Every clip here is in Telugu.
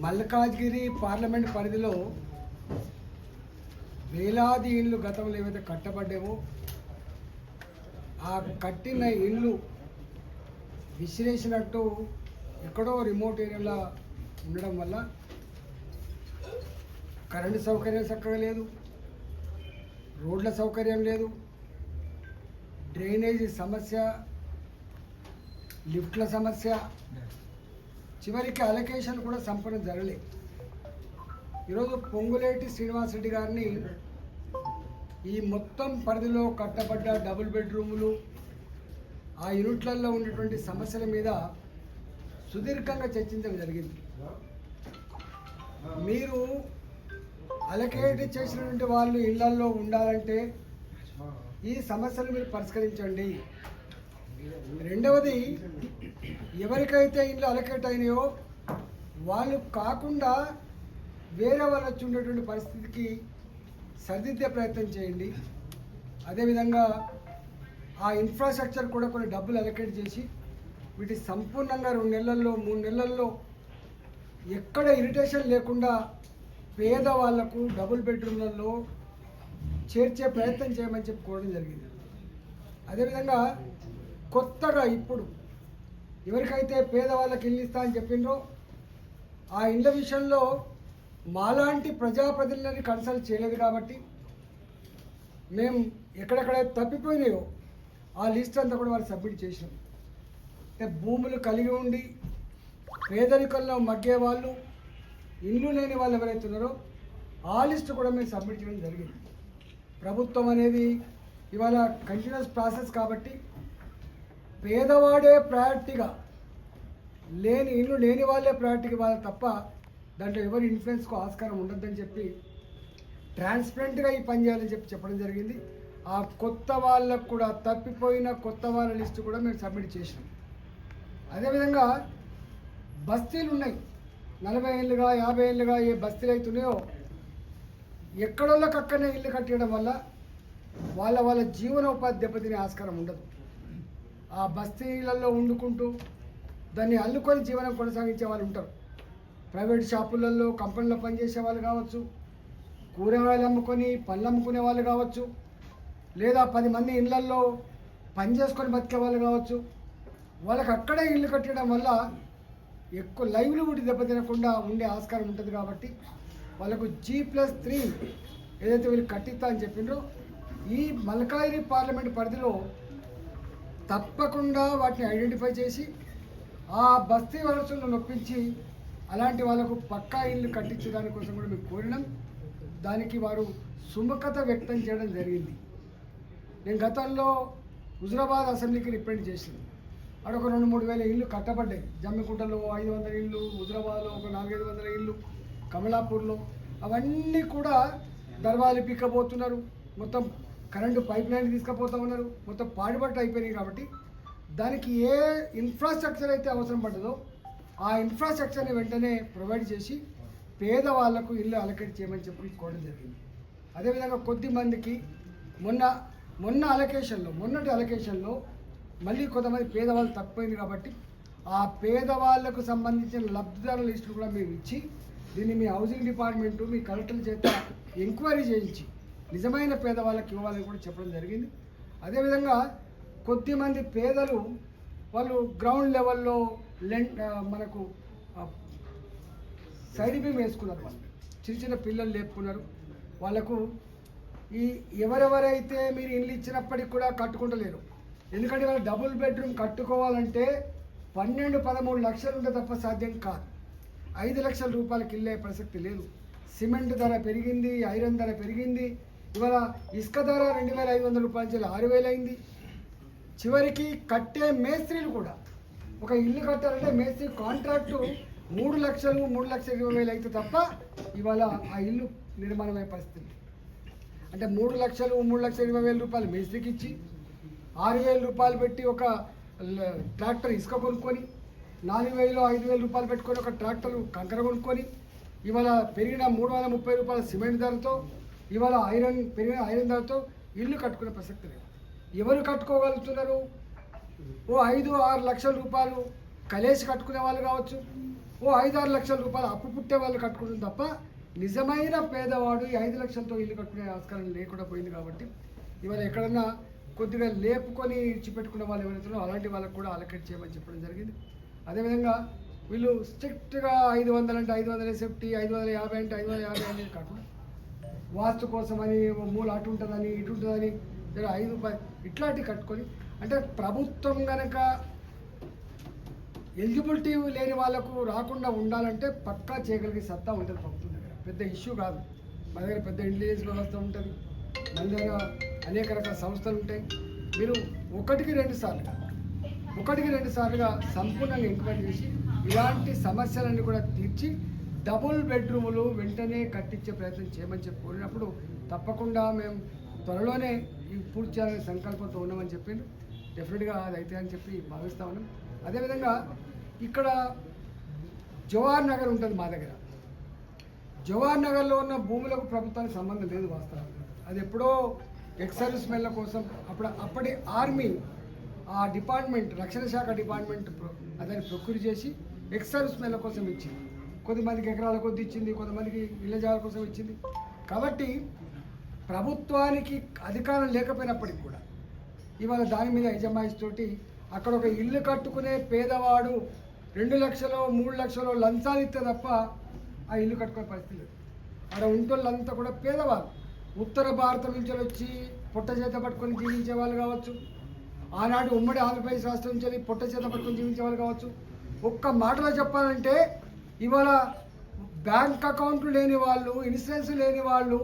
మల్కాజ్గిరి పార్లమెంట్ పరిధిలో వేలాది ఇండ్లు గతంలో ఏవైతే కట్టబడ్డావో ఆ కట్టిన ఇండ్లు విసిరేసినట్టు ఎక్కడో రిమోట్ ఏరియాలో ఉండడం వల్ల కరెంటు సౌకర్యం చక్కగా లేదు రోడ్ల సౌకర్యం లేదు డ్రైనేజీ సమస్య లిఫ్ట్ల సమస్య. చివరికి అలొకేషన్ కూడా సంపూర్ణ జరగలేదు. ఈరోజు పొంగులేటి శ్రీనివాసరెడ్డి గారిని ఈ మొత్తం పరిధిలో కట్టబడ్డ డబుల్ బెడ్రూములు ఆ యూనిట్లలో ఉన్నటువంటి సమస్యల మీద సుదీర్ఘంగా చర్చించడం జరిగింది. మీరు అలకేట్ చేసినటువంటి వాళ్ళు ఇళ్ళల్లో ఉండాలంటే ఈ సమస్యలు మీరు పరిష్కరించండి. రెండవది ఎవరికైతే ఇంట్లో అలకేట్ అయినాయో వాళ్ళు కాకుండా వేరే వాళ్ళు వచ్చి ఉండేటువంటి పరిస్థితికి సరిదిద్దే ప్రయత్నం చేయండి. అదేవిధంగా ఆ ఇన్ఫ్రాస్ట్రక్చర్ కూడా కొన్ని డబ్బులు అలకేట్ చేసి వీటి సంపూర్ణంగా రెండు నెలల్లో మూడు నెలల్లో ఎక్కడ ఇరిటేషన్ లేకుండా పేద వాళ్ళకు డబుల్ బెడ్రూమ్లలో చేర్చే ప్రయత్నం చేయమని చెప్పుకోవడం జరిగింది. అదేవిధంగా కొత్తగా ఇప్పుడు ఎవరికైతే పేదవాళ్ళకి ఇల్లు ఇస్తా అని చెప్పిండ్రో ఆ ఇండ్ల విషయంలో మాలాంటి ప్రజాప్రతినిధులని కన్సల్ట్ చేయలేదు కాబట్టి మేము ఎక్కడెక్కడ తప్పిపోయినాయో ఆ లిస్ట్ అంతా కూడా వాళ్ళు సబ్మిట్ చేసినాం అంటే భూములు కలిగి ఉండి పేదరికంలో మగ్గే వాళ్ళు ఇల్లు లేని వాళ్ళు ఎవరైతే ఉన్నారో ఆ లిస్ట్ కూడా మేము సబ్మిట్ చేయడం జరిగింది. ప్రభుత్వం అనేది ఇవాళ కంటిన్యూస్ ప్రాసెస్ కాబట్టి పేదవాడే ప్రయారిటీగా లేని ఇల్లు లేని వాళ్ళే ప్రయారిటీగా వాళ్ళు తప్ప దాంట్లో ఎవరి ఇన్ఫ్లుయెన్స్కు ఆస్కారం ఉండద్దని చెప్పి ట్రాన్స్పరెంట్గా ఈ పని చేయాలని చెప్పి చెప్పడం జరిగింది. ఆ కొత్త వాళ్ళకు కూడా తప్పిపోయిన కొత్త వాళ్ళ లిస్టు కూడా మేము సబ్మిట్ చేసినాం. అదేవిధంగా బస్తీలు ఉన్నాయి. నలభై ఏళ్ళుగా యాభై ఏళ్ళుగా ఏ బస్తీలు అవుతున్నాయో ఎక్కడోళ్ళకి అక్కడనే ఇల్లు కట్టడం వల్ల వాళ్ళ వాళ్ళ జీవనోపాధి దెబ్బతినే ఆస్కారం ఉండదు. ఆ బస్తీలలో వండుకుంటూ దాన్ని అల్లుకొని జీవనం కొనసాగించే వాళ్ళు ఉంటారు. ప్రైవేట్ షాపులలో కంపెనీలో పనిచేసే వాళ్ళు కావచ్చు కూరగాయలు అమ్ముకొని పళ్ళు అమ్ముకునే వాళ్ళు కావచ్చు లేదా పది మంది ఇళ్ళల్లో పని చేసుకొని బతికే వాళ్ళు కావచ్చు వాళ్ళకి అక్కడే ఇల్లు కట్టడం వల్ల ఎక్కువ లైవ్లీవుడ్ దెబ్బతినకుండా ఉండే ఆస్కారం ఉంటుంది కాబట్టి వాళ్ళకు జీ ప్లస్ త్రీ ఏదైతే వీళ్ళు కట్టిస్తా అని చెప్పిండ్రో ఈ మల్కాయిరి పార్లమెంట్ పరిధిలో తప్పకుండా వాటిని ఐడెంటిఫై చేసి ఆ బస్తీ వలసలను నొప్పించి అలాంటి వాళ్ళకు పక్కా ఇల్లు కట్టించే దానికోసం కూడా మేము కోరినాం. దానికి వారు సుముఖత వ్యక్తం చేయడం జరిగింది. నేను గతంలో హుజరాబాద్ అసెంబ్లీకి రిప్రజెంట్ చేసింది. అక్కడ ఒక రెండు మూడు వేల ఇల్లు కట్టబడ్డాయి. జమ్మికుంటలో ఐదు వందల ఇల్లు హుజరాబాద్లో ఒక నాలుగైదు వందల ఇల్లు కమలాపూర్లో అవన్నీ కూడా దర్వాలు పిక్కబోతున్నారు మొత్తం కరెంటు పైప్ లైన్ తీసుకుపోతా ఉన్నారు. మొత్తం పాడుబట్టు అయిపోయినాయి కాబట్టి దానికి ఏ ఇన్ఫ్రాస్ట్రక్చర్ అయితే అవసరం పడ్డదో ఆ ఇన్ఫ్రాస్ట్రక్చర్ని వెంటనే ప్రొవైడ్ చేసి పేదవాళ్ళకు ఇల్లు అలకేట్ చేయమని చెప్పి కోరడం జరిగింది. అదేవిధంగా కొద్ది మందికి మొన్న మొన్న అలొకేషన్లో మొన్నటి అలొకేషన్లో మళ్ళీ కొంతమంది పేదవాళ్ళు తక్కువైంది కాబట్టి ఆ పేదవాళ్ళకు సంబంధించిన లబ్ధిదారుల లిస్టులు కూడా మేము ఇచ్చి దీన్ని మీ హౌసింగ్ డిపార్ట్మెంటు మీ కలెక్టర్ చేత ఎంక్వైరీ చేయించి నిజమైన పేదవాళ్ళకి ఇవ్వాలని కూడా చెప్పడం జరిగింది. అదేవిధంగా కొద్దిమంది పేదలు వాళ్ళు గ్రౌండ్ లెవెల్లో లెన్ మనకు సైడ్ బీమ్ వేసుకున్నారు వాళ్ళు. చిన్న చిన్న పిల్లలు లేపుకున్నారు. వాళ్ళకు ఈ ఎవరెవరైతే మీరు ఇల్లు ఇచ్చినప్పటికి కూడా కట్టుకుంటలేరు. ఎందుకంటే వాళ్ళు డబుల్ బెడ్రూమ్ కట్టుకోవాలంటే పన్నెండు పదమూడు లక్షలు ఉంటే తప్ప సాధ్యం కాదు. ఐదు లక్షల రూపాయలకి ఇల్లే ప్రసక్తి లేదు. సిమెంట్ ధర పెరిగింది ఐరన్ ధర పెరిగింది ఇవాళ ఇసుక ధర రెండు వేల ఐదు వందల రూపాయల నుంచి ఆరు వేలు అయింది. చివరికి కట్టే మేస్త్రీలు కూడా. ఒక ఇల్లు కట్టాలంటే మేస్త్రి కాంట్రాక్టు మూడు లక్షలు మూడు లక్షల ఇరవై వేలు అయితే తప్ప ఇవాళ ఆ ఇల్లు నిర్మాణమయ్యే పరిస్థితి అంటే మూడు లక్షలు మూడు లక్షల ఇరవై వేల రూపాయలు మేస్త్రికి ఇచ్చి ఆరు వేల రూపాయలు పెట్టి ఒక ట్రాక్టర్ ఇసుక కొనుక్కొని నాలుగు వేలు ఐదు వేల రూపాయలు పెట్టుకొని ఒక ట్రాక్టర్ కంకర కొనుక్కొని ఇవాళ పెరిగిన మూడు వందల ముప్పై రూపాయల సిమెంట్ ధరతో ఇవాళ ఐరన్ పెరిగిన ఐరన్ ధరతో ఇల్లు కట్టుకునే ప్రసక్తి లేదు. ఎవరు కట్టుకోగలుగుతున్నారు? ఓ ఐదు ఆరు లక్షల రూపాయలు కలేసి కట్టుకునే వాళ్ళు కావచ్చు. ఓ ఐదు ఆరు లక్షల రూపాయలు అప్పు పుట్టే వాళ్ళు కట్టుకుంటుంది తప్ప నిజమైన పేదవాడు ఈ ఐదు లక్షలతో ఇల్లు కట్టుకునే ఆస్కారం లేకుండా పోయింది కాబట్టి ఇవాళ ఎక్కడన్నా కొద్దిగా లేపుకొని ఇచ్చిపెట్టుకున్న వాళ్ళు ఎవరైతున్నారో అలాంటి వాళ్ళకు కూడా అలకెట్ చేయమని చెప్పడం జరిగింది. అదేవిధంగా వీళ్ళు స్ట్రిక్ట్గా ఐదు వందలు అంటే ఐదు వందల సేఫ్టీ ఐదు వందల యాభై అంటే ఐదు వందల యాభై అనేది కాకుండా వాస్తు కోసమని మూల అటు ఉంటుందని ఇటు ఉంటుందని ఐదు ప- ఇట్లాంటివి కట్టుకొని అంటే ప్రభుత్వం కనుక ఎలిజిబిలిటీ లేని వాళ్ళకు రాకుండా ఉండాలంటే పక్కా చేయగలిగే సత్తా ఉంటుంది ప్రభుత్వం దగ్గర. పెద్ద ఇష్యూ కాదు. మన దగ్గర పెద్ద ఇంటెలిజెన్స్ వ్యవస్థ ఉంటుంది. మన దగ్గర అనేక రకాల సంస్థలు ఉంటాయి. మీరు ఒకటికి రెండు సార్లుగా ఒకటికి రెండు సార్లుగా సంపూర్ణంగా ఎంక్వైరీ చేసి ఇలాంటి సమస్యలన్నీ కూడా తీర్చి డబుల్ బెడ్రూములు వెంటనే కట్టించే ప్రయత్నం చేయమని చెప్పి కోరినప్పుడు తప్పకుండా మేము త్వరలోనే ఈ పూర్తి చేయాలనే సంకల్పంతో ఉన్నామని చెప్పిండు. డెఫినెట్గా అది అయితే అని చెప్పి భావిస్తా ఉన్నాం. అదేవిధంగా ఇక్కడ జవహర్ నగర్ ఉంటుంది మా దగ్గర. జవహర్ నగర్లో ఉన్న భూములకు ప్రభుత్వానికి సంబంధం లేదు వాస్తవానికి. అది ఎప్పుడో ఎక్స్ సర్వీస్ మెన్ల కోసం అప్పుడు అప్పటి ఆర్మీ ఆ డిపార్ట్మెంట్ రక్షణ శాఖ డిపార్ట్మెంట్ ప్రొ- ప్రొక్యూర్ చేసి ఎక్స్ సర్వీస్ మెన్ల కోసం ఇచ్చింది. కొద్దిమందికి ఎకరాల కొద్ది ఇచ్చింది కొంతమందికి ఇళ్ళ జాగాల కోసం ఇచ్చింది. కాబట్టి ప్రభుత్వానికి అధికారం లేకపోయినప్పటికి కూడా ఇవాళ దాని మీద యజమాయిస్తోటి అక్కడ ఒక ఇల్లు కట్టుకునే పేదవాడు రెండు లక్షలు మూడు లక్షలు లంచాలు ఇస్తే తప్ప ఆ ఇల్లు కట్టుకునే పరిస్థితి లేదు. అక్కడ ఉంటోళ్ళంతా కూడా పేదవాళ్ళు. ఉత్తర భారతం నుంచి వచ్చి పొట్ట చేత పట్టుకొని జీవించే వాళ్ళు కావచ్చు. ఆనాడు ఉమ్మడి ఆంధ్రప్రదేశ్ రాష్ట్రం నుంచి పొట్ట చేత పట్టుకొని జీవించే వాళ్ళు కావచ్చు. ఒక్క మాటలో చెప్పాలంటే ఇవాళ బ్యాంక్ అకౌంట్లు లేని వాళ్ళు ఇన్సూరెన్స్ లేని వాళ్ళు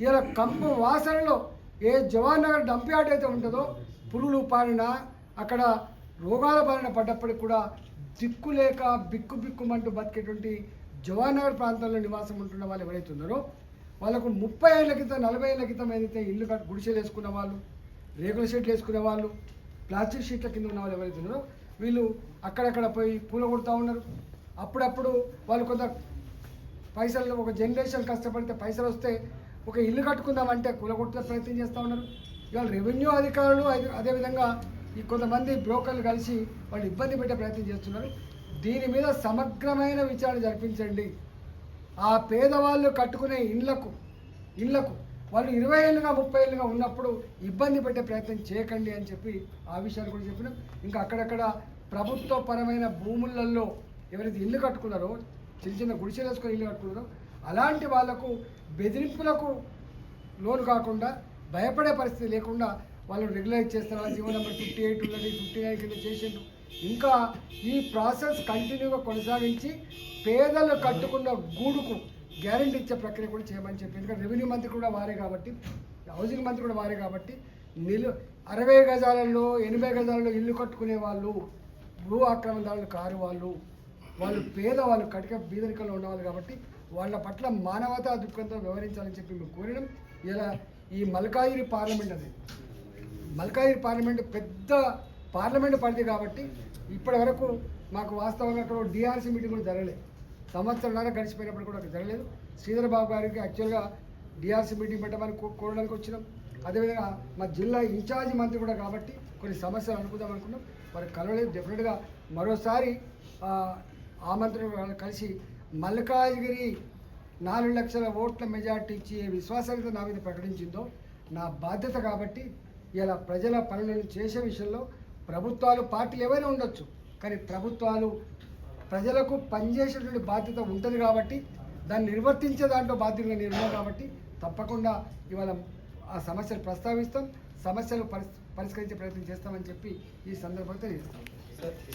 ఇలా కంప వాసనలో ఏ జవాన్ నగర్ డంప్ యార్డ్ అయితే ఉంటుందో పురుగులు పారిన అక్కడ రోగాల బారిన పడ్డప్పటికి కూడా దిక్కు లేక బిక్కు బిక్కుమంటూ బతికేటువంటి జవాన్ నగర్ ప్రాంతంలో నివాసం ఉంటున్న వాళ్ళు ఎవరైతే ఉన్నారో వాళ్ళకు ముప్పై ఏళ్ళ క్రితం నలభై ఏళ్ళ క్రితం ఏదైతే ఇల్లు గుడిసెలు వేసుకున్న వాళ్ళు రేకుల షీట్లు వేసుకునే వాళ్ళు ప్లాస్టిక్ షీట్ల కింద ఉన్న వాళ్ళు ఎవరైతే ఉన్నారో వీళ్ళు అక్కడక్కడ పోయి పూల కొడుతూ ఉన్నారు. అప్పుడప్పుడు వాళ్ళు కొంత పైసలు ఒక జనరేషన్ కష్టపడితే పైసలు వస్తే ఒక ఇల్లు కట్టుకుందామంటే కూలగొట్టే ప్రయత్నం చేస్తూ ఉన్నారు. ఇవాళ రెవెన్యూ అధికారులు అదే- అదేవిధంగా ఈ కొంతమంది బ్రోకర్లు కలిసి వాళ్ళు ఇబ్బంది పెట్టే ప్రయత్నం చేస్తున్నారు. దీని మీద సమగ్రమైన విచారణ జరిపించండి. ఆ పేదవాళ్ళు కట్టుకునే ఇళ్ళకు ఇళ్ళకు వాళ్ళు ఇరవై ఏళ్ళుగా ముప్పై ఏళ్ళుగా ఉన్నప్పుడు ఇబ్బంది పెట్టే ప్రయత్నం చేయకండి అని చెప్పి ఆ విషయాలు కూడా చెప్పినాం. ఇంకా అక్కడక్కడ ప్రభుత్వపరమైన భూములలో ఎవరైతే ఇల్లు కట్టుకున్నారో చిన్న చిన్న గుడిసెలు వేసుకొని ఇల్లు కట్టుకున్నారో అలాంటి వాళ్ళకు బెదిరింపులకు లోను కాకుండా భయపడే పరిస్థితి లేకుండా వాళ్ళు రెగ్యులైజ్ చేస్తారు. జీవో నెంబర్ ఫిఫ్టీ ఎయిట్ ఉన్నది ఫిఫ్టీ నైన్ కింద చేసిండ్రు. ఇంకా ఈ ప్రాసెస్ కంటిన్యూగా కొనసాగించి పేదలు కట్టుకున్న గూడుకు గ్యారెంటీ ఇచ్చే ప్రక్రియ కూడా చేయమని చెప్పి ఎందుకంటే రెవెన్యూ మంత్రి కూడా వారే కాబట్టి హౌసింగ్ మంత్రి కూడా వారే కాబట్టి నిలు అరవై గజాలలో ఎనభై గజాలలో ఇల్లు కట్టుకునే వాళ్ళు భూ ఆక్రమణదారులు కారు వాళ్ళు. వాళ్ళు పేదవాళ్ళు కటిక బీదరికంలో ఉన్నవాళ్ళు కాబట్టి వాళ్ళ పట్ల మానవతా దృక్పథంతో వ్యవహరించాలని చెప్పి మేము కోరడం ఇలా ఈ మల్కాయిరి పార్లమెంట్ అనేది మల్కాయిరి పార్లమెంట్ పెద్ద పార్లమెంట్ పరిధి కాబట్టి ఇప్పటి వరకు మాకు వాస్తవంగా అక్కడ డిఆర్సీ మీటింగ్ కూడా జరగలేదు సంవత్సరంన్నర గడిచిపోయినప్పుడు కూడా అక్కడ జరగలేదు. శ్రీధర్ బాబు గారికి యాక్చువల్గా డిఆర్సీ మీటింగ్ పెట్టమని కో- కోరడానికి వచ్చినాం. అదేవిధంగా మా జిల్లా ఇన్ఛార్జి మంత్రి కూడా కాబట్టి కొన్ని సమస్యలు అనుకుందాం అనుకున్నాం. మరి కలవలేదు. డెఫినెట్గా మరోసారి ఆ, కలిసి మల్లికార్జుగిరి నాలుగు లక్షల ఓట్ల మెజార్టీ ఇచ్చి ఏ విశ్వాసాలతో నా మీద ప్రకటించిందో నా బాధ్యత కాబట్టి ఇలా ప్రజల పనులను చేసే విషయంలో ప్రభుత్వాలు పార్టీలు ఏవైనా ఉండొచ్చు. కానీ ప్రభుత్వాలు ప్రజలకు పనిచేసేటువంటి బాధ్యత ఉంటుంది కాబట్టి దాన్ని నిర్వర్తించే దాంట్లో బాధ్యతగా నేను కాబట్టి తప్పకుండా ఇవాళ ఆ సమస్యలు ప్రస్తావిస్తాం. సమస్యలు పరిస్ పరిష్కరించే ప్రయత్నం చేస్తామని చెప్పి ఈ సందర్భంగా తెలియజేస్తాం.